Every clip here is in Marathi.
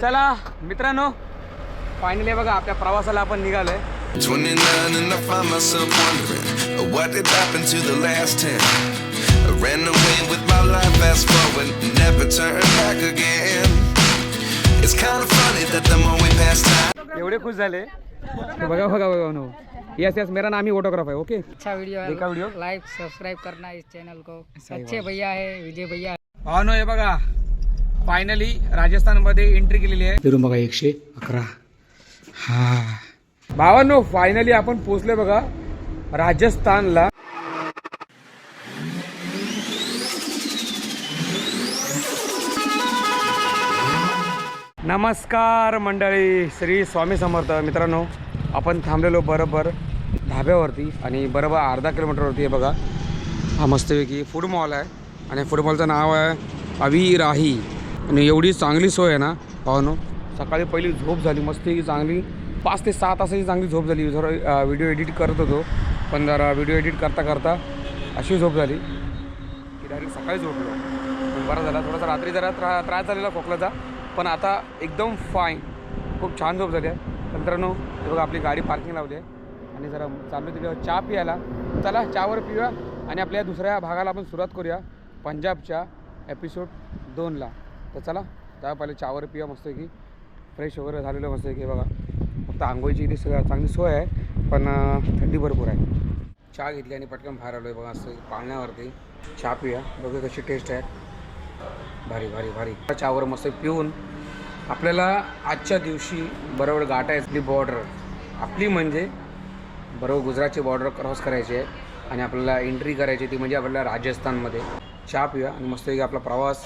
चला मित्रांनो फायनली बघा आपल्या प्रवासाला आपण निघालोय. एवढे खुश झाले. बघा बघा बघा नो यस येस मेरा नाम ही फोटोग्राफ आहे ओके अच्छा व्हिडिओ व्हिडिओ लाईक सबस्क्राईब करणार इस चॅनल को. अच्छे भैया आहे विजय भैया हा नो हे बघा. फायनली राजस्थानमध्ये एंट्री केलेली आहे. फिरून बघा एकशे अकरा. हा. भावांनो फायनली आपण पोचलोय बघा राजस्थानला. नमस्कार मंडळी श्री स्वामी समर्थ. मित्रांनो आपण थांबलेलो बरोबर धाब्यावरती आणि बरोबर अर्धा किलोमीटरवरती आहे बघा. हा मस्तपैकी फूड मॉल आहे आणि फूड मॉलचं नाव आहे अवी राही आणि एवढी चांगली सोय आहे ना पाहनो. सकाळी पहिली झोप झाली मस्तपैकी चांगली. पाच ते सहा तासाची चांगली झोप झाली. जरा व्हिडिओ एडिट करत होतो पण जरा व्हिडिओ एडिट करता करता अशी झोप झाली. की डायरेक्ट सकाळी झोपलो बरा झाला थोडासा रात्री जरा त्रा त्रास झालेला खोकल्याचा. पण आता एकदम फाईन खूप छान झोप झाली आहे. मित्रांनो हे बघा आपली गाडी पार्किंग लावली आहे. आणि जरा चालू तिथे चहा पियाला चला चहावर पिऊया. आणि आपल्या दुसऱ्या भागाला आपण सुरुवात करूया. पंजाबच्या एपिसोड दोनला. तर चला त्या पहिले चहावर मस्त की फ्रेश वगैरे झालेलं मस्त की बघा. फक्त आंघोळीची इथे सगळं चांगली सोय आहे पण थंडी भरपूर आहे. चहा घेतली आणि पटकन बाहेर आलो आहे बघा असं पाळण्यावरती. चहा पिया बघू कशी टेस्ट आहे. भारी भारी भारी. चहावर मस्त पिऊन आपल्याला आजच्या दिवशी बरोबर गाठायची बॉर्डर आपली म्हणजे बरोबर गुजरातची बॉर्डर क्रॉस करायची आहे आणि आपल्याला एंट्री करायची ती म्हणजे आपल्याला राजस्थानमध्ये. चहा पिया आणि मस्तपैकी आपला प्रवास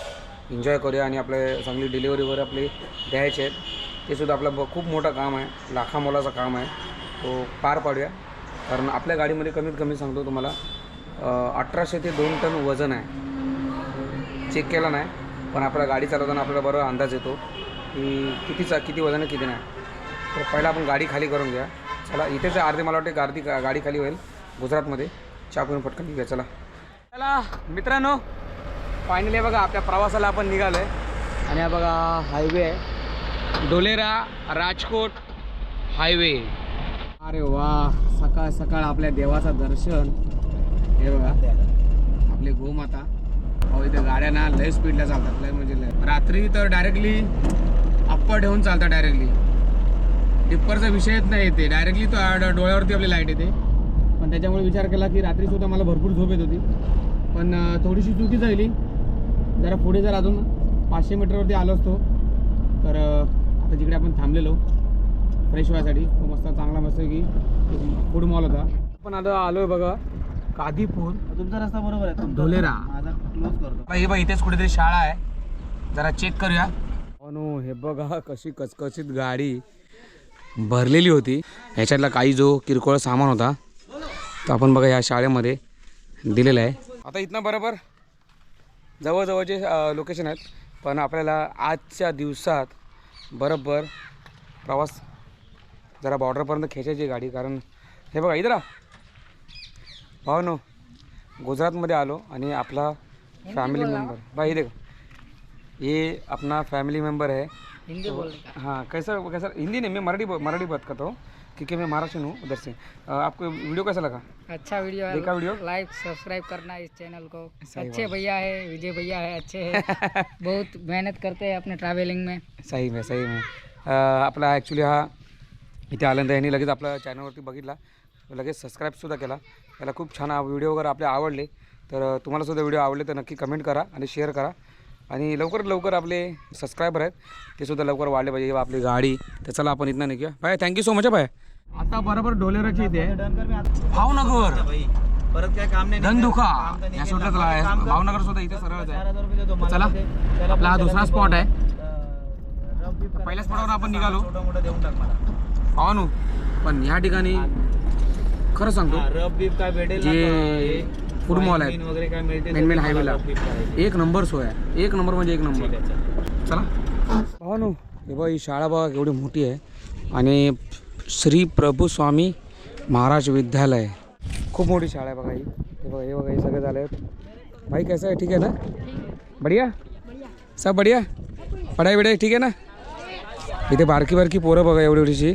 एन्जॉय करूया आणि आपले चांगली डिलिव्हरीवर वगैरे आपले द्यायचे आहेत ते सुद्धा आपलं ब- खूप मोठं काम आहे. लाखा मोलाचं काम आहे. तो पार पाडूया. कारण आपल्या गाडीमध्ये कमीत कमी सांगतो तुम्हाला अठराशे ते दोन टन वजन आहे. चेक केला नाही पण आपल्या गाडी चालवताना आपल्याला बरोबर अंदाज येतो की कितीचा किती वजन आहे किती नाही. तर पहिला आपण गाडी खाली करून घ्या. चला इथेच अर्धी मला वाटते गाडी गाडी खाली होईल गुजरातमध्ये. चहा पिऊन पटकन घ्या चला. चला मित्रांनो फायनली बघा आपल्या प्रवासाला आपण निघालो आहे आणि हा बघा हायवे आहे. डोलेरा राजकोट हायवे. अरे वा सकाळ सकाळ आपल्या देवाचं दर्शन. हे बघा आपले गोमाता. अहो इथे गाड्या ना लय स्पीडला चालतात लय म्हणजे लय. रात्री तर डायरेक्टली अप्पर ठेवून चालतात डायरेक्टली टिप्परचा विषयच नाही येते डायरेक्टली तो डोळ्यावरती आपली लाइट येते. पण त्याच्यामुळे विचार केला की रात्रीसुद्धा मला भरपूर झोप येत होती. पण थोडीशी चुकी झाली. जरा पुढे जर अजून पाचशे मीटरवरती आलो असतो तर आता जिकडे आपण थांबलेलो फ्रेश व्हायसाठी तो मस्त चांगला मस्त की फूड मॉल होता. पण आता आलोय बघा कादीपूर. तुमचा रस्ता बरोबर आहे ढोलेरा माझा क्लोज करतो. हे बघ इथेच कुठेतरी शाळा आहे. जरा चेक करूया. नो हे बघा कशी कचकचित गाडी भरलेली होती. ह्याच्यातला काही जो किरकोळ सामान होता तो आपण बघा ह्या शाळेमध्ये दिलेला आहे. आता इथनं बरोबर जवळजवळचे लोकेशन आहेत. पण आपल्याला आजच्या दिवसात बरोबर प्रवास जरा बॉर्डरपर्यंत खेचायची गाडी. कारण हे बघा इथं भाऊ नो गुजरातमध्ये आलो आणि आपला फैमिली मेंबर भाई देखो ये अपना फैमिली मेंबर है हिंदी बोलने का? हाँ कैसा कैसा? हिंदी नहीं मैं मराठी मराठी बात करता क्योंकि मैं महाराष्ट्र हूँ उधर से। आपको वीडियो कैसा लगा? अच्छा वीडियो है। देखा वीडियो? लाइक सब्सक्राइब करना इस चैनल को। अच्छे भैया है विजय भैया है अच्छे हैं। बहुत मेहनत करते हैं अपने ट्रैवलिंग में। सही में सही में। आपला ॲक्च्युली हा इथे आल्यानंतर यांनी लगेच आपल्या चॅनलवरती बघितला. लगेच सबस्क्राईबसुद्धा केला. त्याला खूप छान व्हिडिओ वगैरे आपले आवडले. तर तुम्हाला सुद्धा व्हिडिओ आवडले तर नक्की कमेंट करा आणि शेअर करा. आणि लवकरात लवकर आपले सबस्क्रायबर आहेत ते सुद्धा लवकर वाढले पाहिजे आपली गाडी. तर चला आपण इथनं निघूया. Bye thank you so much bye आता बरोबर डोलेराची इथे. भावनगर. भाई परत काय काम नाही नाही या केलं. सुटला चला काम कर. भावनगर सुद्धा इथे सरळच आहे. चला आपला हा दुसरा स्पॉट आहे. पहिल्या स्पॉटवर आपण निघालो. छोटं मोठं देऊन टाक मला पाहू पण या ठिकाणी खरं सांगतो हा, रब बीब काय भेटेल जे फूड मॉल आहे वगैरे काय मिळते मेन मेन हायवेला. एक नंबर सोय आहे. एक नंबर म्हणजे एक नंबर आहे, चल. पाहा नो हे बघा ही शाळा बघा केवढी मोठी आहे. आणि श्री प्रभू स्वामी महाराज विद्यालय. खूप मोठी शाळा आहे बघा ही. हे बघा हे बघा हे सगळे झाले भाई कैसा है ठीक है ना? बढ़िया? सब बढ़िया? पढ़ाई वढ़ाई ठीक है ना? इथे बारकी बारकी पोरं बघा एवढी एवढीशी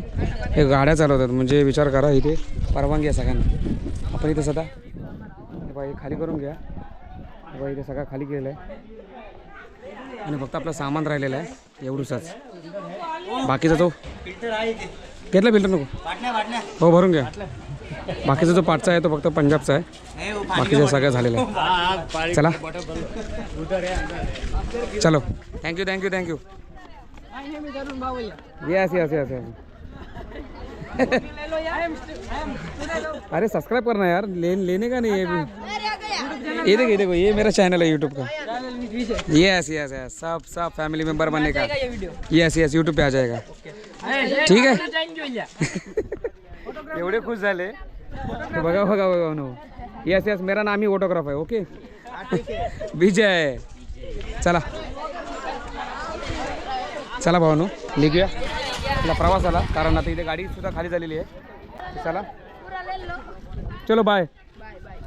हे गाड्या चालवतात. म्हणजे विचार करा इथे. परवानगी आहे सगळ्यांना. आपण इथे सध्या हे खाली करून घ्या. बघा, इथे सगळं खाली केलेलं आहे. आणि फक्त आपलं सामान राहिलेलं आहे एवढंच बाकीचा तो घेतला फिल्टर नको? हो भरून घ्या. बाकीचा जो पाठचा आहे तो फक्त पंजाबचा आहे. बाकीचं सगळं झालेलं आहे चला. चलो. Thank you thank you thank you yes yes yes yes अरे सब्सक्राइब करना यार ले, लेने का नहीं है। ये देखो ये देखो ये मेरा चैनल है यूट्यूब का। यस यस यस सब सब फैमिली मेंबर बनने का। यस यस यूट्यूब पे आ जाएगा। ठीक है? एवढे खुश बघा नो यस यस मेरा नाम ही फोटोग्राफ है ओके विजय। चला। चला भावानो निघूया। आपला प्रवास आला कारण आता इथे गाडी सुद्धा खाली झालेली आहे. चला. चलो बाय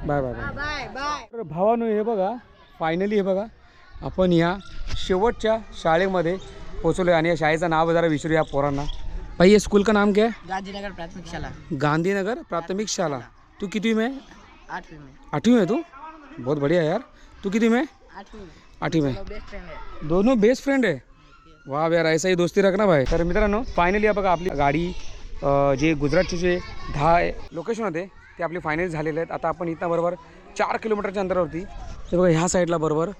बाय बाय बाय भावानो हे बघा. फायनली हे बघा. आपण ह्या शेवटच्या शाळेमध्ये पोचलो आणि या शाळेचं नाव जरा विचारू या पोरांना. भाई ये स्कूल का नाम क्या? है गांधीनगर प्राथमिक शाला गांधीनगर प्राथमिक शाला तू कितवी में? आठवीं में. आठवीं में तू? बहुत बढ़िया यार. तू कितवी में? आठवीं में. आठवी में. दोनों बेस्ट फ्रेंड आहे. वा यार ऐसा ही दोस्ती रखना भाई। तर मित्रांनो फायनली बघा आपली गाडी जे गुजरातचे जे दहा लोकेशन होते ते आपले फायनली झालेले आहेत. आता आपण इथं बरोबर चार किलोमीटरच्या अंतरावरती. ते बघा ह्या साईडला बरोबर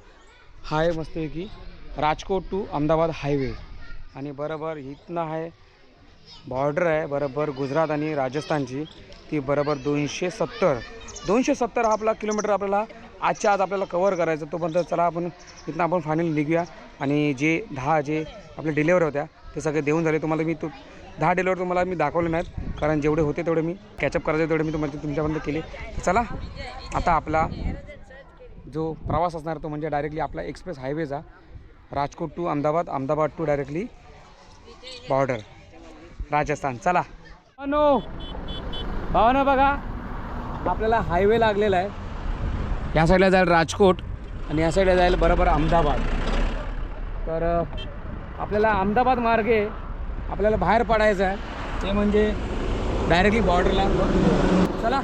हा आहे मस्तपैकी राजकोट टू अहमदाबाद हायवे आणि बरोबर इथनं आहे बॉर्डर आहे बरोबर गुजरात आणि राजस्थानची. ती बरोबर दोनशे सत्तर. दोनशे सत्तर हा आपला किलोमीटर आपल्याला आजच्या आज आपल्याला कवर करायचं तोपर्यंत चला आपण इथनं आपण फायनली निघूया. आणि जे दहा जे आपल्या डिलेवर होत्या ते सगळे देऊन झाले. तुम्हाला मी तो दहा डिलेवर तुम्हाला मी दाखवले नाहीत कारण जेवढे होते तेवढे मी कॅचअप करायचे तेवढे मी तुम्हाला तुमच्यापर्यंत केले. तर चला आता आपला जो प्रवास असणार तो म्हणजे डायरेक्टली आपला express हायवेचा Rajkot to Ahmedabad Ahmedabad to directly border Rajasthan. चला. नो भावना बघा आपल्याला हायवे लागलेला आहे. या साईडला जाईल राजकोट आणि या साईडला जाईल बरोबर अहमदाबाद. तर आपल्याला अहमदाबाद मार्गे आपल्याला बाहेर पडायचं आहे. ते म्हणजे डायरेक्टली बॉर्डरला चला.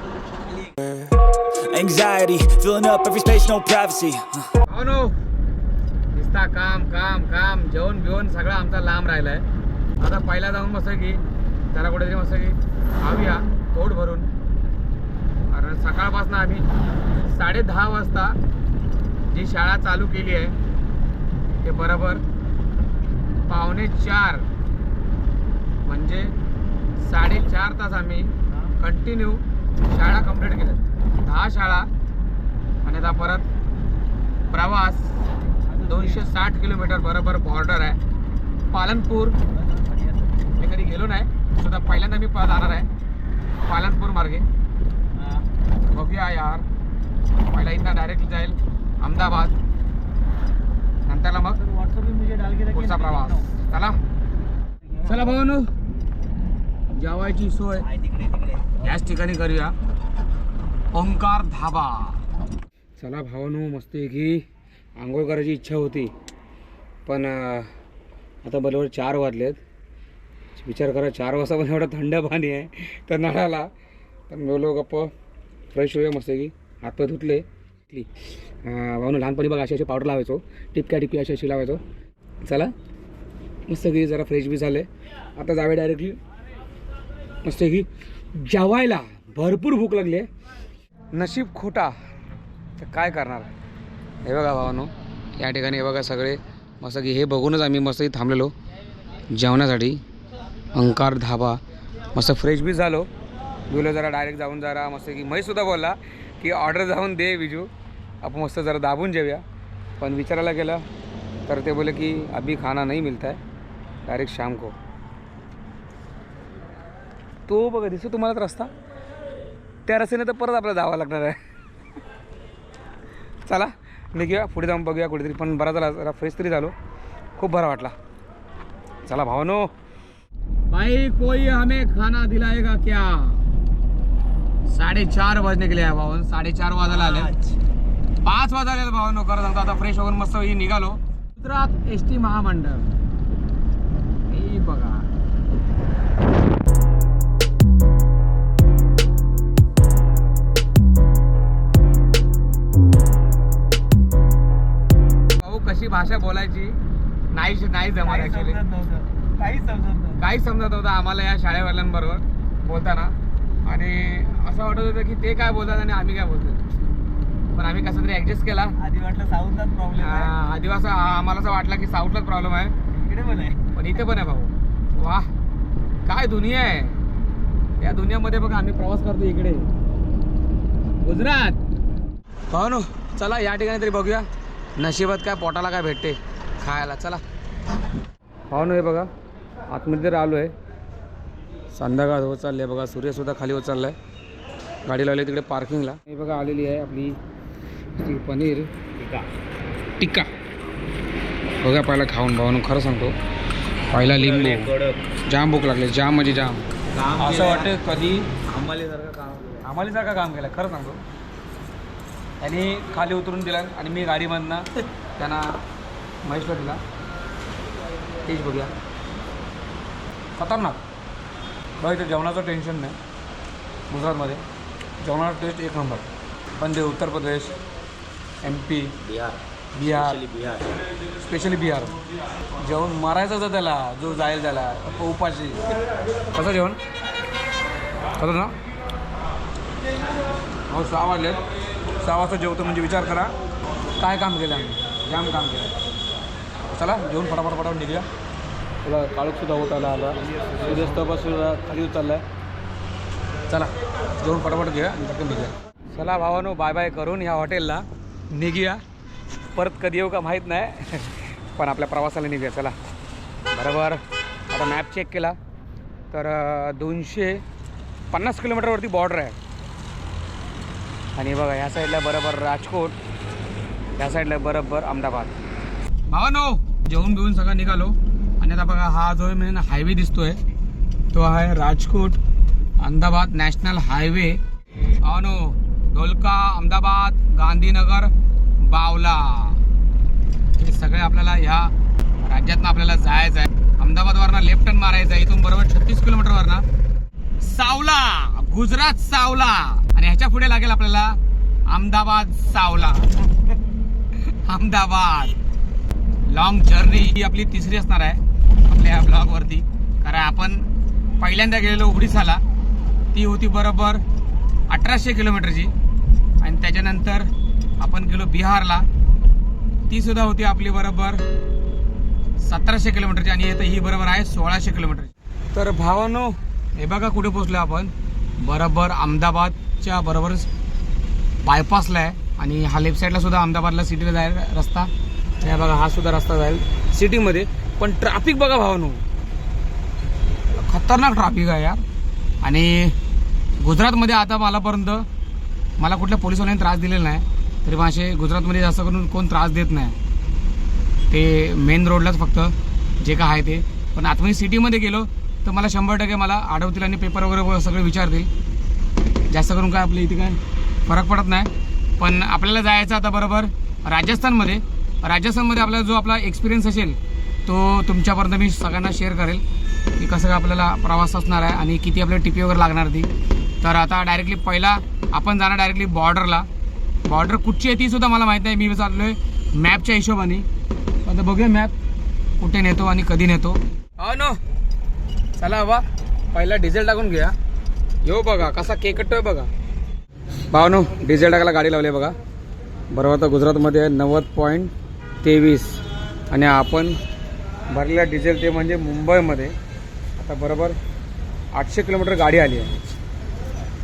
Anxiety, filling up every space, no privacy. भावनो नुसता काम काम काम जेवण बिवण सगळं आमचा लांब राहिला आहे आता पहिला जाऊन मस्त की त्याला कुठेतरी मस्त की खाऊया पोट भरून. सकाळपासून आम्ही साडे दहा वाजता जी शाळा चालू केली आहे ते बरोबर पावणे चार म्हणजे साडेचार तास आम्ही कंटिन्यू शाळा कंप्लीट केल्या दहा शाळा आणि आता परत प्रवास दोनशे साठ किलोमीटर बरोबर बॉर्डर आहे. पालनपूर. मी कधी गेलो नाही सुद्धा पहिल्यांदा मी प- जाणार आहे. पालनपूर मार्गे. बघूया यार. पहिला इथं डायरेक्ट जाईल. अहमदाबाद. नंतरला मग पुढचा प्रवास. चला. चला भाऊ जेवायची सोय. याच ठिकाणी करूया. ओंकार धाबा. चला भावानो मस्त की आंघोळ करायची इच्छा होती. पण आता बरोबर चार वाजलेत. विचार करा चार वाजता पण एवढं थंड पाणी आहे. तर नळाला. तर मी बोललो गप्प. फ्रेश होऊया मस्तपैकी की हातपाय धुतले. ती भाऊन लहानपणी बघा अशी अशी पावडर लावायचो. टिपक्या टिपक्या अशी अशी लावायचो. चला. मस्त की जरा फ्रेश बी झाले आता जावे डायरेक्टली मस्त की जेवायला. भरपूर भूक लागली आहे नशीब खोटा. तर काय करणार? हे बघा भावानो या ठिकाणी हे बघा सगळे. मस्त की हे बघूनच आम्ही मस्त थांबलेलो. जेवणासाठी. अंकार धाबा. मस्त फ्रेश बी झालो. बोलो जरा डायरेक्ट जाऊन जरा मस्त की मैसुद्धा बोलला की ऑर्डर जाऊन दे विजू. आपण मस्त जरा दाबून जेऊया. पण विचारायला गेलं तर ते बोले की अभी खाना नाही मिलता है. डायरेक्ट शाम को. तो बघा दिसतो तुम्हाला रस्ता. त्या रस्त्याने तर परत आपल्याला जावं लागणार आहे. चला निघूया पुढे जाऊन बघूया कुठेतरी. पण बरा झाला जरा फ्रेश तरी झालो. खूप बरा वाटला. चला भावनो. भाई कोई हमें खाना दिलाएगा क्या? साडेचार वाजले गेले भाऊ साडेचार वाजायला आले. पाच वाजायला भाऊ नोकर सांगतो आता फ्रेश होऊन मस्त निघालो. गुजरात एस टी महामंडळ बघा. भाऊ कशी भाषा बोलायची? नाही नाही जमा ऍक्च्युली काही समजत नव्हतं आम्हाला या शाळेवाल्यांबरोबर बोलताना. आणि असं वाटत होतं की ते काय बोलतात आणि आम्ही काय बोलतो पण आम्ही कसं तरी ऍडजस्ट केला. आधी वाटलं साऊथचाच प्रॉब्लेम आहे. आ, आदिवासी आम्हाला असं वाटलं की साऊथलाच प्रॉब्लेम आहे. इकडे पण आहे. पण इथे पण आहे भाऊ. वा काय दुनिया आहे. या दुनियामध्ये बघा आम्ही प्रवास करतो इकडे. गुजरात. पाहू नो चला या ठिकाणी तरी बघूया. नशिबात काय पोटाला काय भेटते खायला. चला. पाहू नो हे बघा आतमध्ये तर आलो आहे संध्याकाळ होत चालली आहे. बघा सूर्यसुद्धा खाली होत चालला आहे गाडी लावली तिकडे पार्किंगला हे बघा आलेली आहे आपली पनीर. टिक्का. बघा पहिला खाऊन भाऊन खरं सांगतो. पहिला लिंबू. जाम भूक लागली. जाम म्हणजे जाम. असं वाटतं कधी अंबालीसारखं काम केलं. आम्हालीसारखं काम केलं. खरं सांगतो. त्यांनी खाली उतरून दिला आणि मी गाडीमधनं त्यांना महेशला दिला. तेच बघूया. खतरनाक. बघा इथे जेवणाचं टेन्शन नाही. गुजरातमध्ये जेवणाचा टेस्ट एक नंबर पण ते Uttar Pradesh M P Bihar. Bihar. Bihar. Specially Bihar. जेवण मारायचं होतं त्याला जो जाईल त्याला. उपाशी. कसं जेवण? कसं ना? हो सहा वाजले. सहा वाजता जेवतो म्हणजे विचार करा. काय काम केलं आम्ही? जाम काम केलं. चला जेवण फटाफट फटाफट निघूया. तुला काळोखसुद्धा होत आला आला सुद्धा खाली होत चालला आहे चला जाऊन फटाफट घ्या आणि पटकन निघूया. चला भावानो बाय बाय करून ह्या हॉटेलला निघूया. परत कधी येऊ का माहीत नाही. पण आपल्या प्रवासाला निघूया. चला. बरोबर. आता मॅप चेक केला. तर दोनशे पन्नास किलोमीटरवरती बॉर्डर आहे. आणि बघा ह्या साईडला बरोबर राजकोट. ह्या साईडला बरोबर अहमदाबाद. भावानो जेवून बिवून सगळं निघालो. आणि आता बघा हा जो मेन हायवे दिसतोय तो आहे राजकोट अहमदाबाद नॅशनल हायवे. अनो ढोलका अहमदाबाद गांधीनगर बावला. हे सगळे आपल्याला ह्या राज्यातनं आपल्याला जायचं आहे अहमदाबादवरनं लेफ्ट टर्न मारायचं आहे इथून बरोबर छत्तीस किलोमीटरवरनं. सावला गुजरात सावला. आणि ह्याच्या पुढे लागेल आपल्याला अहमदाबाद सावला. अहमदाबाद. लॉंग जर्नी ही आपली तिसरी असणार आहे. आपल्या ह्या ब्लॉगवरती. कारण आपण पहिल्यांदा गेलेलो उडीसाला ती होती बरोबर अठराशे किलोमीटरची. आणि त्याच्यानंतर आपण गेलो बिहारला. ती सुद्धा होती आपली बरोबर सतराशे किलोमीटरची आणि इथं ही बरोबर आहे सोळाशे किलोमीटरची. तर भावानो हे बघा कुठे पोचलो आपण. बरोबर अहमदाबादच्या बरोबर बायपासला आहे. आणि हा लेफ्ट साईडला सुद्धा अहमदाबादला सिटीला जाईल रस्ता. हे बघा हा सुद्धा रस्ता जाईल सिटीमध्ये पण ट्रॅफिक बघा भावानो. खतरनाक ट्रॅफिक आहे यार. आणि गुजरातमध्ये आता मलापर्यंत मला कुठल्या पोलिसवाल्यांनी त्रास दिलेला नाही. तरी पण असे गुजरातमध्ये जास्त करून कोण त्रास देत नाही. ते मेन रोडलाच फक्त जे काय आहे ते. पण आतमध्ये सिटीमध्ये गेलो तर मला शंभर टक्के मला अडवतील आणि पेपर वगैरे सगळे विचारतील. जास्त करून काय आपल्या इथे काय फरक पडत नाही. पण आपल्याला जायचं आता बरोबर राजस्थानमध्ये. राजस्थानमध्ये आपला जो आपला एक्सपिरियन्स असेल तो तुमच्यापर्यंत मी सगळ्यांना शेअर करेल की कसं काय आपल्याला प्रवास असणार आहे आणि किती आपल्याला टिपी वगैरे लागणार ती. तर आता डायरेक्टली पहिला आपण जाणार डायरेक्टली बॉर्डरला बॉर्डर कुठची आहे ती सुद्धा मला माहीत नाही. मी चाललो आहे मॅपच्या हिशोबाने. आता बघूया मॅप कुठे नेतो आणि कधी नेतो. हो नो चला हवा पहिला डिझेल टाकून घ्या येऊ बघा कसा केक कटतोय बघा भावनो डिझेल टाकायला गाडी लावली आहे बघा. बरोबर तर गुजरातमध्ये आहे नव्वद पॉईंट तेवीस. आणि आपण भरलेला डिझेल ते म्हणजे मुंबईमध्ये. आता बरोबर आठशे किलोमीटर गाडी आली आहे.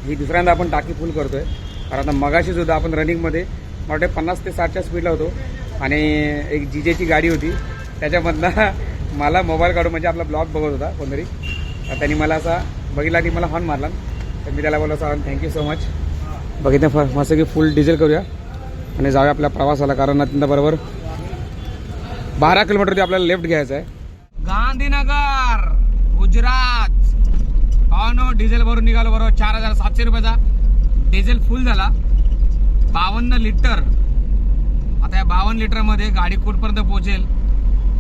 ही दुसऱ्यांदा आपण टाकी फुल करतो आहे कारण आता मगाशीसुद्धा आपण रनिंगमध्ये मला वाटते पन्नास ते साठच्या स्पीडला होतो. आणि एक जीजेची गाडी होती. त्याच्यामधनं मला मोबाईल काढून म्हणजे आपला ब्लॉग बघत होता कोणतरी. तर त्यांनी मला असा बघितला की मला हॉर्न मारला. तर मी त्याला बोललो असं थँक्यू सो मच बघितलं फ मस्त की फुल डिझेल करूया. आणि जाऊया आपल्या प्रवासाला कारण अत्यंत बरोबर बारा किलोमीटर आपल्याला लेफ्ट घ्यायचं आहे. गांधीनगर गुजरात. हो नो डिझेल भरून निघालो बरोबर. चार हजार सातशे रुपयाचा. डिझेल फुल झाला. बावन्न लिटर आता या बावन्न लिटरमध्ये गाडी कुठपर्यंत पोहोचेल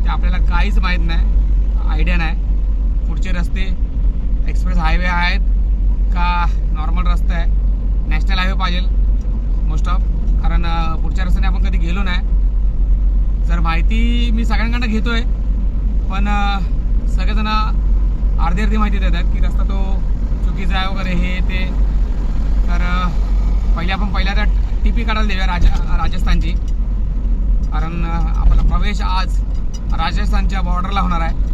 ते आपल्याला काहीच माहीत नाही. आयडिया नाही. पुढचे रस्ते एक्सप्रेस हायवे आहेत का नॉर्मल रस्ता आहे? नॅशनल हायवे पाहिजे मोस्ट ऑफ कारण पुढच्या रस्त्याने आपण कधी गेलो नाही. जर माहिती मी सगळ्यांकडनं घेतोय पण सगळेजण अर्धी अर्धी माहिती देतात की रस्ता तो चुकीचा आहे वगैरे हे ते. तर पहिले आपण पहिल्यांदा टी पी काढायला देऊया राजा राजस्थानची. कारण आपला प्रवेश आज राजस्थानच्या बॉर्डरला होणार आहे.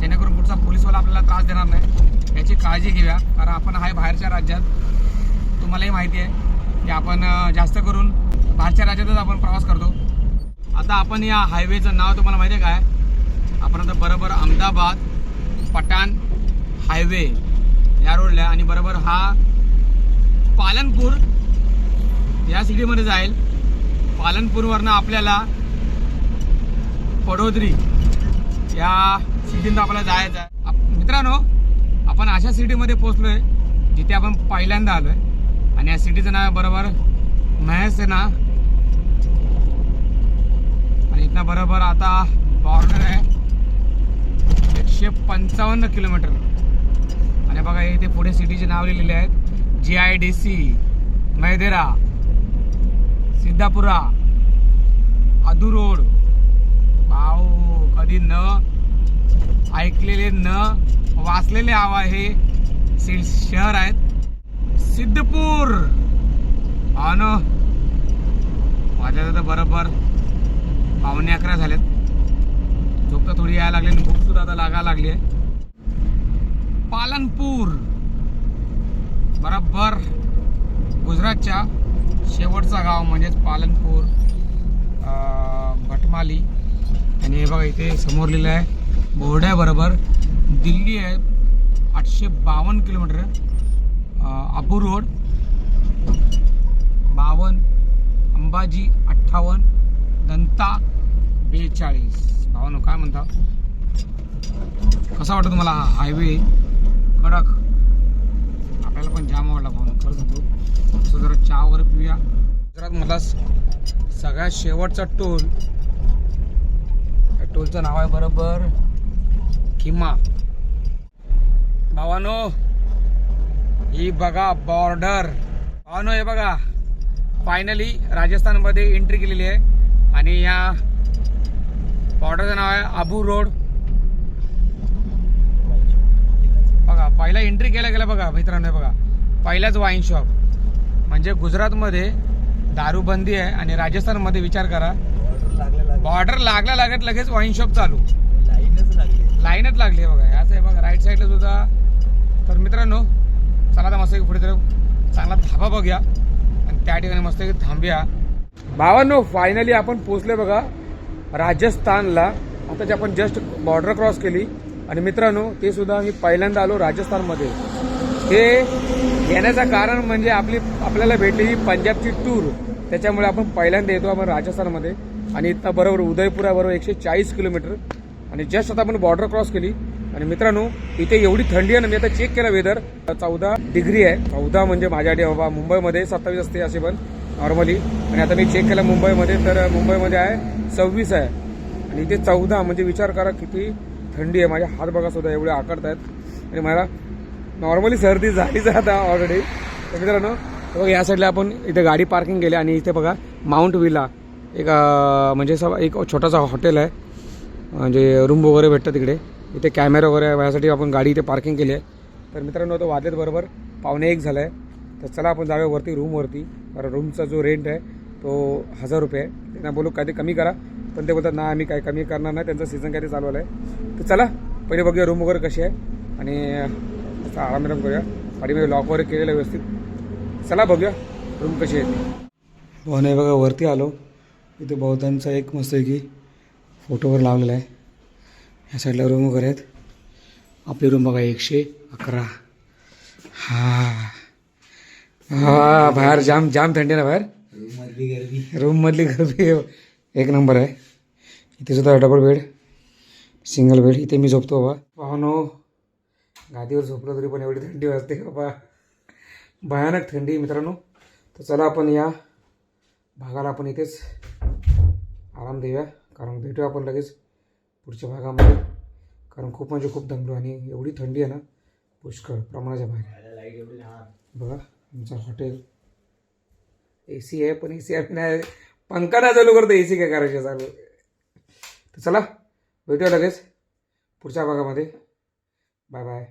जेणेकरून पुढचा पोलीसवाला आपल्याला त्रास देणार नाही. याची काळजी घेऊया कारण आपण आहे बाहेरच्या राज्यात. तुम्हालाही माहिती आहे की आपण जास्त करून बाहेरच्या राज्यातच आपण प्रवास करतो. आता आपण या हायवेचं नाव तुम्हाला माहिती आहे काय? आपण आता बरोबर अहमदाबाद पठाण हायवे या रोडला आणि बरोबर हा पालनपूर या सिटीमध्ये जाईल. पालनपूरवरनं आपल्याला पडोदरी या सिटीनं आपल्याला जायचं आहे. आप- मित्रांनो आपण अशा सिटीमध्ये पोहोचलोय जिथे आपण पहिल्यांदा आलोय. आणि या सिटीचं नाव बरोबर महेसेना इथनं बरोबर आता बॉर्डर आहे. एकशे पंचावन्न किलोमीटर. आणि बघा इथे पुढे सिटीचे नाव लिहिलेले आहेत. जी आय डी सी मैदेरा सिद्धापुरा अदू रोड. भाऊ कधी न ऐकलेले न वाचलेले आवा हे शहर आहेत. सिद्धपूर! हा न माझ्या तर बरोबर. पावणे अकरा झालेत. झोप तर थोडी यायला लागली आणि भूक सुद्धा आता लागायला लागली आहे. पालनपूर. बरोबर गुजरातच्या शेवटचा गाव म्हणजेच पालनपूर भटमाली. आणि हे बघा इथे समोर लिहिलं आहे बोर्ड्याबरोबर दिल्ली आहे आठशे बावन्न किलोमीटर अबू रोड बावन्न अंबाजी अठ्ठावन्न दंता बेचाळीस. भावानो काय म्हणता? कसा वाटतो तुम्हाला हा हायवे कडक. आपल्याला पण जाम आवडला भावनो खरं सांगतो असं जरा चहा वगैरे पिऊया. गुजरात मधला सगळ्यात शेवटचा टोल. या टोलचं नाव आहे बरोबर किमा भावानो ही बघा बॉर्डर भावानो हे बघा. फायनली राजस्थानमध्ये एंट्री केलेली आहे. आणि या बॉर्डरचं नाव आहे आबू रोड. बघा पहिला एंट्री केला गेला बघा मित्रांनो बघा. पहिलाच वाईन शॉप म्हणजे गुजरातमध्ये दारूबंदी आहे आणि राजस्थानमध्ये विचार करा. बॉर्डर लागल्या लागत लगेच वाईन शॉप चालू. लाईनच लागली लाईनच लागली आहे बघा. असं आहे बघा राईट साईडला सुद्धा. तर मित्रांनो चला आता मस्त पुढे तर चांगला धाबा बघूया. आणि त्या ठिकाणी मस्त थांबूया. भावांनो फायनली आपण पोचले बघा राजस्थानला. आता जे आपण जस्ट बॉर्डर क्रॉस केली आणि मित्रांनो ते सुद्धा मी पहिल्यांदा आलो राजस्थानमध्ये. हे येण्याचं कारण म्हणजे आपली आपल्याला भेटलेली पंजाबची टूर त्याच्यामुळे आपण पहिल्यांदा येतो आपण राजस्थानमध्ये. आणि इथं बरोबर उदयपुराबरोबर एकशे चाळीस किलोमीटर. आणि जस्ट आता आपण बॉर्डर क्रॉस केली. आणि मित्रांनो इथे एवढी थंडी आहे ना मी आता चेक केलं वेदर चौदा डिग्री आहे. चौदा म्हणजे माझ्या बाबा मुंबईमध्ये सत्तावीस असते असे पण. नॉर्मली आणि आता मी चेक केलं मुंबईमध्ये तर मुंबईमध्ये आहे सव्वीस आहे. आणि इथे चौदा म्हणजे विचार करा किती थंडी आहे. माझे हात बघा सुद्धा एवढे आकडत आहेत. आणि मला नॉर्मली सर्दी झालीच आता ऑलरेडी तर मित्रांनो बघा या साईडला आपण इथे गाडी पार्किंग केली आणि इथे बघा माउंट विला एक म्हणजे असं एक छोटासा हॉटेल आहे. म्हणजे रूम वगैरे भेटतं तिकडे इथे कॅमेरा वगैरे आहे. यासाठी आपण गाडी इथे पार्किंग केली आहे. तर मित्रांनो तो वाजलेत बरोबर. पावणे एक झालं आहे तर चला आपण जाऊया वरती रूमवरती कारण रूमचा जो रेंट आहे तो हजार रुपये आहे. त्यांना बोलू काहीतरी कमी करा. पण ते बोलतात ना आम्ही काय कमी करणार नाही. त्यांचं सीझन काहीतरी चालू आहे तर चला पहिले बघूया रूम वगैरे कशी आहे. आणि असं आराम आराम करूया. गाडीमध्ये लॉक वगैरे केलेलं आहे व्यवस्थित. चला बघूया रूम कशी आहे ती. नाही बघा वरती आलो. इथे बौद्धांचा एक मस्त की फोटोवर लावलेला आहे. ह्या साईडला रूम वगैरे आहेत. आपली रूम बघा एकशे अकरा. हां. हा बाहेर जाम जाम थंडी आहे ना बाहेर. मधली गर्दी. रूममधली गर्दी. एक नंबर आहे. इथे सुद्धा डबल बेड सिंगल बेड इथे मी झोपतो बाबा. पाहुणो गादीवर झोपलो तरी पण एवढी थंडी वाजते बाबा. भयानक थंडी मित्रांनो. तर चला आपण या भागाला आपण इथेच आराम देऊया. कारण भेटूया आपण लगेच पुढच्या भागामध्ये. कारण खूप म्हणजे खूप दमलो आणि एवढी थंडी आहे ना. पुष्कळ प्रमाणाच्या बाहेर. बघा. तुमचं हॉटेल. ए सी आहे पण ए सी आहे नाही. पंखा नाही चालू करतो ए सी काय करायचे चालू? तर चला भेटूया लगेच पुढच्या भागामध्ये. Bye bye